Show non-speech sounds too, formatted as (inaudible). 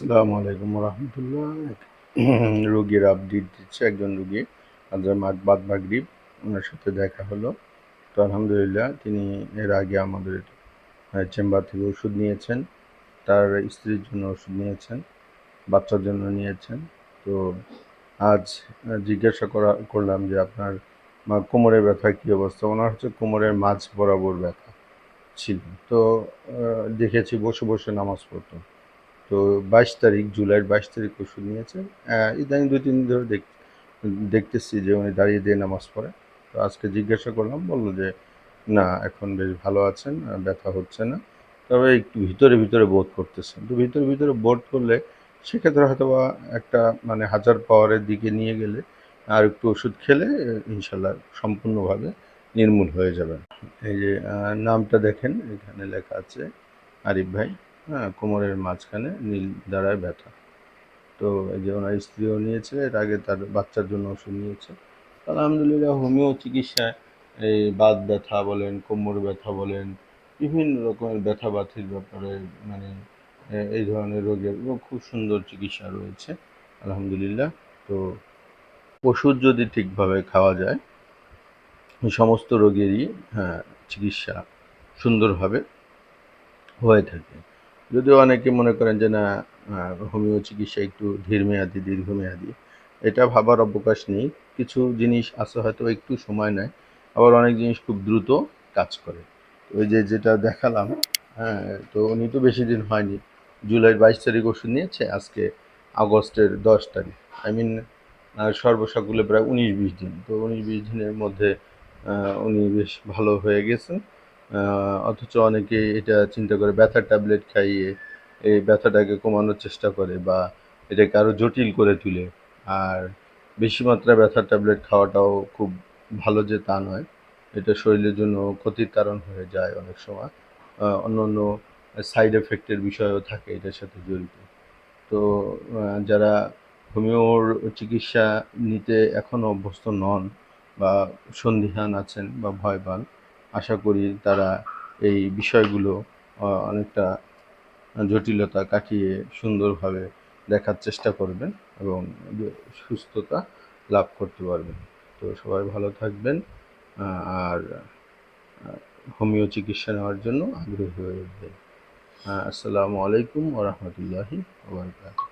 আসসালামু আলাইকুম রহমতুল্লাহ। (clears throat) রোগীর আপডেট দিচ্ছে একজন রোগী। আজকে বাদ মাগরিব, ওনার সাথে দেখা হলো। তো আলহামদুলিল্লাহ, তিনি এর আগে আমাদের চেম্বার থেকে ওষুধ নিয়েছেন। তার স্ত্রীর জন্য ওষুধ নিয়েছেন, বাচ্চার জন্য নিয়েছেন। তো আজ জিজ্ঞাসা করা, করলাম যে আপনার কোমরের ব্যথা কী অবস্থা? ওনার হচ্ছে কোমরের মাঝ বরাবর ব্যথা ছিল। তো দেখেছি, বসে বসে নামাজ পড়তো। তো বাইশ তারিখ জুলাইয়ের বাইশ তারিখ ওষুধ নিয়েছেন আহ, ইদানিং দুই তিন দিন ধরে দেখ দেখতেছি যে উনি দাঁড়িয়ে দিয়ে নামাজ পড়ে। তো আজকে জিজ্ঞাসা করলাম বলল যে না এখন বেশ ভালো আছেন ব্যথা হচ্ছে না। তবে একটু ভিতরে ভিতরে বোধ করতেছেন। তো ভিতরে ভিতরে বোধ করলে সেক্ষেত্রে হয়তো বা একটা মানে হাজার পাওয়ারের দিকে নিয়ে গেলে আর একটু ওষুধ খেলে ইনশাল্লাহ সম্পূর্ণভাবে নির্মূল হয়ে যাবে এই যে নামটা দেখেন এখানে লেখা আছে আরিফ ভাই। হ্যাঁ কোমরের মাঝখানে নীল দ্বারায় ব্যথা। তো এই যে ওনার স্ত্রীও নিয়েছে, এর আগে তার বাচ্চার জন্য ওষুধ নিয়েছে। আলহামদুলিল্লাহ হোমিও চিকিৎসায় এই বাত ব্যথা বলেন, কোমর ব্যথা বলেন, বিভিন্ন রকমের ব্যথা বাথির ব্যাপারে মানে এই ধরনের রোগের খুব সুন্দর চিকিৎসা রয়েছে, আলহামদুলিল্লাহ। তো ওষুধ যদি ঠিকভাবে খাওয়া যায় সমস্ত রোগেরই হ্যাঁ চিকিৎসা সুন্দরভাবে হয়ে থাকে। যদিও অনেকে মনে করেন যে না হোমিও চিকিৎসা একটু ধীরমেয়াদী দীর্ঘমেয়াদী। এটা ভাবার অবকাশ নেই। কিছু জিনিস আছে হয়তো একটু সময় নেয়, আবার অনেক জিনিস খুব দ্রুত কাজ করে। ওই যে যেটা দেখালাম হ্যাঁ তো উনি তো বেশি দিন হয়নি। জুলাইয়ের বাইশ তারিখ ওষুধ নিয়েছে, আজকে আগস্টের দশ তারিখ। আই মিন সর্বসাকুলে প্রায় উনিশ, বিশ দিন। তো উনিশ, বিশ দিনের মধ্যে উনি বেশ ভালো হয়ে গেছেন। অথচ অনেকে এটা চিন্তা করে ব্যথার ট্যাবলেট খাইয়ে এই ব্যথাটাকে কমানোর চেষ্টা করে বা এটাকে আরও জটিল করে তুলে। আর বেশি মাত্রায় ব্যথার ট্যাবলেট খাওয়াটাও খুব ভালো যে তা নয়। এটা শরীরের জন্য ক্ষতির কারণ হয়ে যায় অনেক সময়। অন্য অন্য সাইড এফেক্টের বিষয়ও থাকে এটার সাথে জড়িত। তো যারা হোমিওর চিকিৎসা নিতে এখনও অভ্যস্ত নন বা সন্দিহান আছেন বা ভয় পান আশা করি তারা এই বিষয়গুলো অনেকটা জটিলতা কাটিয়ে সুন্দরভাবে দেখার চেষ্টা করবেন এবং সুস্থতা লাভ করতে পারবেন। তো সবাই ভালো থাকবেন আর হোমিও চিকিৎসা নেওয়ার জন্য আগ্রহী হয়ে উঠবেন। আসসালামু আলাইকুম ওরহমতুল্লাহি ওবরকাতুহ